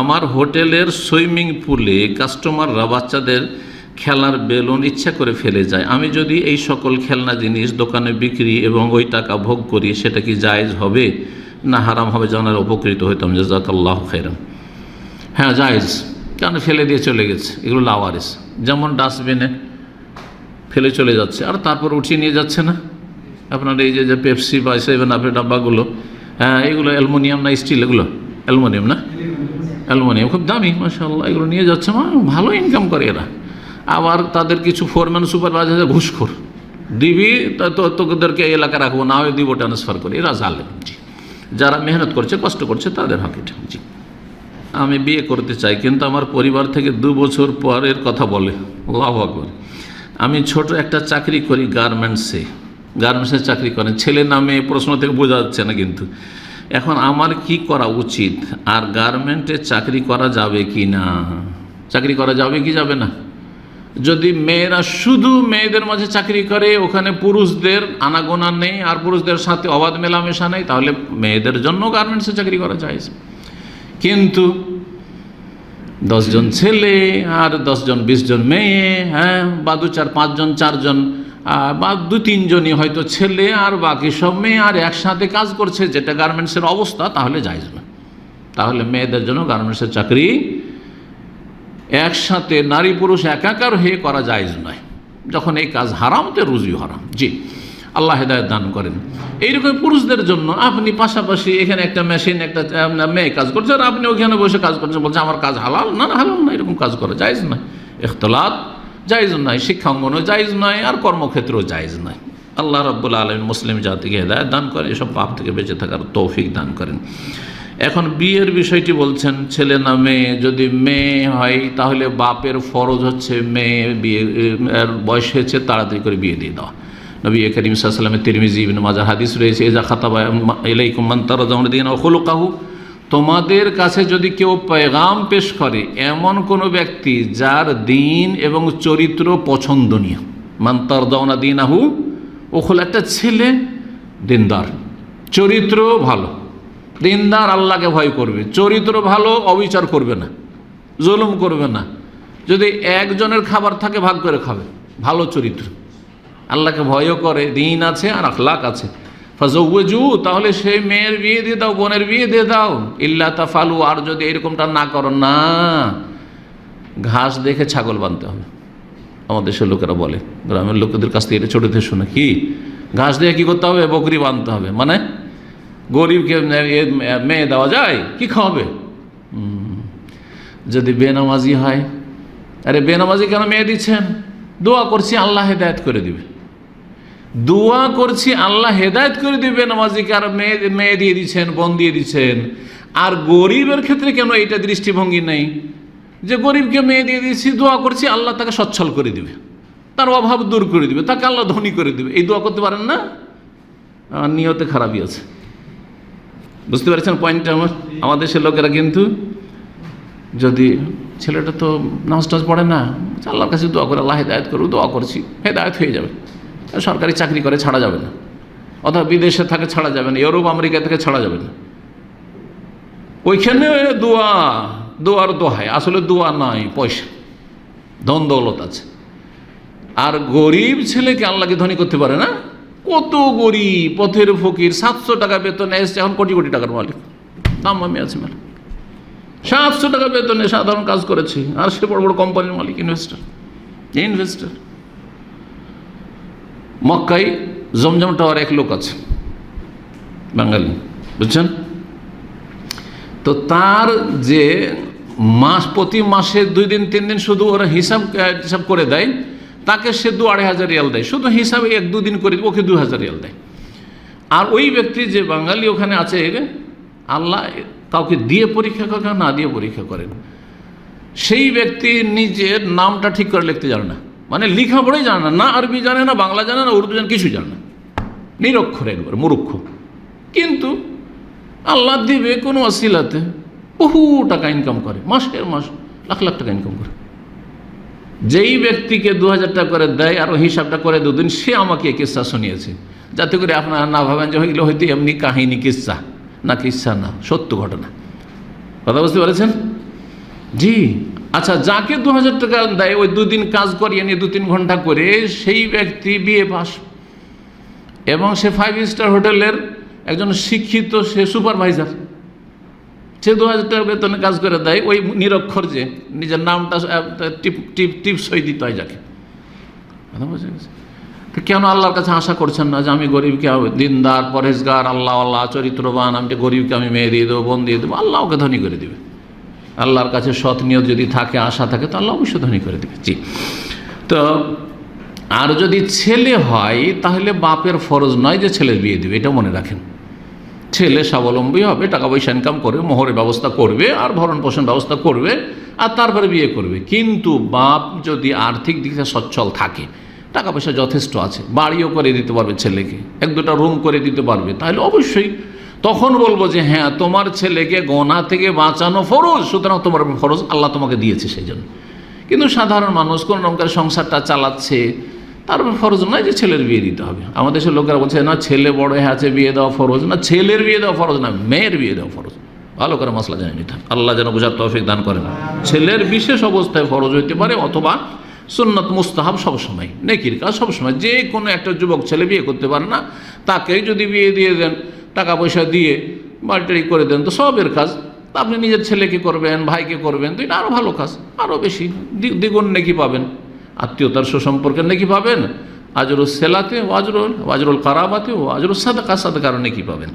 আমার হোটেলের সুইমিং পুলে কাস্টমাররা বাচ্চাদের খেলার বেলুন ইচ্ছা করে ফেলে যায়। আমি যদি এই সকল খেলনা জিনিস দোকানে বিক্রি এবং ওই টাকা ভোগ করি, সেটা কি জায়েজ হবে? না, হারাম হবে জানার উপকৃত হইতাম। জাজাকাল্লাহ খেরাম হ্যাঁ জায়েজ। কেন ফেলে দিয়ে চলে গেছে। এগুলো লাওয়ারিস। যেমন ডাস্টবিনে ফেলে চলে যাচ্ছে। আর তারপর উঠিয়ে নিয়ে যাচ্ছে না? আপনার এই যে যে পেপসি বা সেভেন আপের ডাব্বাগুলো হ্যাঁ এগুলো অ্যালমোনিয়াম না স্টিল? এগুলো অ্যালমোনিয়াম না? অ্যালমোনিয়াম, খুব দামি মাসাল্লাহ এগুলো নিয়ে যাচ্ছে, মা, ভালো ইনকাম করে এরা। আবার তাদের কিছু ফোরম্যান সুপারভাইজার ঘুষখোর। দিবি তোদেরকে এলাকা রাখব, না হয় দিব ট্রান্সফার করে। এরা জালেম, জি। যারা মেহনত করছে, কষ্ট করছে, তাদের হক এটা, জি। আমি বিয়ে করতে চাই, কিন্তু আমার পরিবার থেকে দু বছর পরের কথা বলে। আল্লাহ আকবর। আমি ছোট একটা চাকরি করি গার্মেন্টসে গার্মেন্টসে চাকরি করেন। ছেলে নামে প্রশ্ন থেকে বোঝা যাচ্ছে না কিন্তু। এখন আমার কি করা উচিত? আর গার্মেন্টে চাকরি করা যাবে কি না? চাকরি করা যাবে কি যাবে না? যদি মেয়েরা শুধু মেয়েদের মাঝে চাকরি করে, ওখানে পুরুষদের আনাগোনা নেই আর পুরুষদের সাথে অবাধ মেলামেশা নেই, তাহলে মেয়েদের জন্য গার্মেন্টসে চাকরি করা যায়। কিন্তু দশজন ছেলে আর দশজন, বিশজন মেয়ে হ্যাঁ বা দু চার, পাঁচজন, চারজন বা দু তিনজনই হয়তো ছেলে আর বাকি সব মেয়ে আর একসাথে কাজ করছে, যেটা গার্মেন্টসের অবস্থা, তাহলে যাইজ না। তাহলে মেয়েদের জন্য গার্মেন্টসের চাকরি একসাথে নারী পুরুষ একাকার হয়ে করা যায়জ নয়। যখন এই কাজ হারাম, তো রুজি হারাম। জি, আল্লাহ হেদায়ত দান করেন। এইরকম পুরুষদের জন্য আপনি পাশাপাশি এখানে একটা মেশিন একটা মেয়ে কাজ করছে, আর আপনি ওখানে বসে কাজ করছেন, বলছে, আমার কাজ হালাল? না না, হালাল না, এরকম কাজ করা জায়জ নয়। এখতলাত জায়জ নয় শিক্ষা শিক্ষাঙ্গনও জায়জ নয় আর কর্মক্ষেত্রেও জায়জ নয়। আল্লাহ রব্বুল আলম মুসলিম জাতিকে হেদায়ত দান করেন এসব পাপ থেকে বেঁচে থাকার তৌফিক দান করেন। এখন বিয়ের বিষয়টি বলছেন, ছেলে না মেয়ে, যদি মেয়ে হয় তাহলে বাপের ফরজ হচ্ছে মেয়ে বিয়ে বয়স হয়েছে, তাড়াতাড়ি করে বিয়ে দিয়ে দেওয়া নবী করিম সাল্লামের তিরমিজি মাজার হাদিস রয়েছে এজা খাতাবা এলাইকুম মান্তার দিন কাহু তোমাদের কাছে যদি কেউ পেগাম পেশ করে, এমন কোনো ব্যক্তি যার দিন এবং চরিত্র পছন্দনীয়। মান্তার দওনা দিন আহু ওখল একটা ছেলে, দিনদার। চরিত্র ভালো। দিনদার আল্লাহকে ভয় করবে। চরিত্র ভালো, অবিচার করবে না। জুলুম করবে না। যদি একজনের খাবার থাকে, ভাগ করে খাবে। ভালো চরিত্র। আল্লাহকে ভয়ও করে, দিন আছে আর আখলাক আছে। তাহলে সেই মেয়ের বিয়ে দিয়ে দাও, বোনের বিয়ে দিয়ে দাও। ইল্লা তাফালু, আর যদি এরকমটা না করো, না। ঘাস দেখে ছাগল বানতে হবে। আমাদের দেশের লোকেরা বলে, গ্রামের লোকেদের কাছ থেকে এটা ছোটো থেকে শোনে কি? ঘাস দিয়ে কী করতে হবে? বকরি বানতে হবে। মানে গরিবকে মেয়ে দেওয়া যায়, কি খাওয়াবে? যদি বেনামাজি হয়, আরে বেনামাজি কেন মেয়ে দিচ্ছেন? দোয়া করছি, আল্লাহ হেদায়ত করে দিবে। দোয়া করছি, আল্লাহ হেদায়ত করে দিবে বেনামাজিকে আর মেয়ে মেয়ে দিয়ে দিচ্ছেন, বন দিয়ে দিচ্ছেন। আর গরিবের ক্ষেত্রে কেন এইটা দৃষ্টিভঙ্গি নেই? যে গরিবকে মেয়ে দিয়ে দিয়েছি, দোয়া করছি, আল্লাহ তাকে সচ্ছল করে দিবে। তার অভাব দূর করে দিবে, তাকে আল্লাহ ধনী করে দিবে। এই দোয়া করতে পারেন না? নিয়তে খারাপই আছে। বুঝতে পারছেন পয়েন্টটা আমার? আমাদের দেশের লোকেরা কিন্তু যদি ছেলেটা তো নামাজ টাজ পড়ে না, আল্লাহর কাছে দোয়া করে, আল্লাহ হেদায়ত করুক, দোয়া করছি, হেদায়ত হয়ে যাবে। সরকারি চাকরি করে ছাড়া যাবে না। অথবা বিদেশে থাকে ছাড়া যাবে না, ইউরোপ, আমেরিকা থেকে ছাড়া যাবে না। ওইখানে দোয়া, দোয়ার দোহায় আসলে দোয়া নাই, পয়সা। ধন দৌলত আছে। আর গরিব ছেলেকে আল্লাহকে ধনী করতে পারে না? কত গরিব, পথের ফকির, সাতশো টাকা বেতন এসছে, এখন কোটি কোটি টাকার মালিক। দাম আমি আছে মেলা সাতশো টাকা বেতনে সাধারণ কাজ করেছি। আর সে বড় বড় কোম্পানির মালিক ইনভেস্টার ইনভেস্টার মক্কাই জমজম টাওয়ার এক লোক আছে, বাঙালি, বুঝছেন? তো তার যে মাস, প্রতি মাসে দুই দিন, তিন দিন শুধু ওরা হিসাব হিসাব করে দেয়, তাকে সে দু আড়াই হাজার রিয়াল দেয়। শুধু হিসাবে এক দুদিন করে ওকে দু হাজার রিয়াল দেয়। আর ওই ব্যক্তি যে বাঙালি ওখানে আছে আল্লাহ কাউকে দিয়ে পরীক্ষা করে না দিয়ে পরীক্ষা করেন। সেই ব্যক্তি নিজের নামটা ঠিক করে লিখতে জানে না। মানে লিখা পড়েই জানে না না আরবি জানে না, বাংলা জানে না, উর্দু জানে, কিছু জানে না। নিরক্ষর একবার, মুরুক্ষ। কিন্তু আল্লাহ দিবে কোনো অসিলাতে বহু টাকা ইনকাম করে, মাসের মাস লাখ লাখ টাকা ইনকাম করে। যেই ব্যক্তিকে দু হাজার টাকা করে দেয় আর হিসাবটা করে দুদিন, সে আমাকে কিস্সা শুনিয়েছে। যাতে করে আপনারা না ভাবেন যে হইলে হয়তো এমনি কাহিনী কিস্সা না কিস্সা না, সত্য ঘটনা। কথা বুঝতে পেরেছেন? জি। আচ্ছা যাকে দু হাজার টাকা দেয়, ওই দুদিন কাজ করিয়ে নিয়ে দু তিন ঘণ্টা করে সেই ব্যক্তি বিয়ে পাস। এবং সে ফাইভ স্টার হোটেলের একজন শিক্ষিত, সে সুপারভাইজার সে দু হাজার টাকা বেতনে কাজ করে দেয়, ওই নিরক্ষর যে, নিজের নামটা টিপ টিপ টিপ সই দিতে হয় যাকে। তো কেন আল্লাহর কাছে আশা করছেন না যে আমি গরিবকে দিনদার পরেশগার আল্লাহ আল্লাহ, চরিত্রবান, আমি গরিবকে আমি মেয়ে দিয়ে দেবো, বোন দিয়ে দেবো আল্লাহ ওকে ধনী করে দেবে? আল্লাহর কাছে সৎ নিয়ত যদি থাকে, আশা থাকে, তো আল্লাহ অবশ্যই ধনী করে দেবে। জি। তো আর যদি ছেলে হয়, তাহলে বাপের ফরজ নয় যে ছেলের বিয়ে দেবে, এটা মনে রাখেন। ছেলে স্বাবলম্বী হবে, টাকা পয়সা ইনকাম করবে মোহরের ব্যবস্থা করবে, আর ভরণ পোষণ ব্যবস্থা করবে, আর তারপরে বিয়ে করবে। কিন্তু বাপ যদি আর্থিক দিক থেকে সচ্ছল থাকে, টাকা পয়সা যথেষ্ট আছে, বাড়িও করে দিতে পারবে ছেলেকে, এক দুটা রুম করে দিতে পারবে, তাহলে অবশ্যই তখন বলব যে হ্যাঁ তোমার ছেলেকে গোনা থেকে বাঁচানো ফরজ, সুতরাং তোমার ফরজ আল্লাহ তোমাকে দিয়েছে সেই জন্য কিন্তু সাধারণ মানুষ কোন রকমের সংসারটা চালাচ্ছে, তার ফরজ নয় যে ছেলের বিয়ে দিতে হবে। আমাদের দেশের লোকেরা বলছে, না, ছেলে বড় হয়ে আছে, বিয়ে দেওয়া ফরজ না, ছেলের বিয়ে দেওয়া ফরজ না, মেয়ের বিয়ে দেওয়া ফরজ। ভালো করে মশলা জানিয়ে নিতে। আল্লাহ যেন বোঝার তৌফিক দান করেন। ছেলের বিশেষ অবস্থায় ফরজ হইতে পারে অথবা সুন্নত মুস্তাহাব সবসময়, নেকির কাজ সবসময়। যে কোনো একটা যুবক ছেলে বিয়ে করতে পারে না তাকে যদি বিয়ে দিয়ে দেন টাকা পয়সা দিয়ে বাড়িটারি করে দেন, তো সবের কাজ। তা আপনি নিজের ছেলেকে করবেন, ভাইকে করবেন, তো এটা আরও ভালো কাজ আরও বেশি দ্বিগুণ নেকি পাবেন। আত্মীয়তার সুসম্পর্কে নেকি পাবেন আজরুল সেলাতে ওয়াজরুল ওয়াজরুল কারাবাতে ও আজরুল সাদাকা কারণে নেকি পাবেন।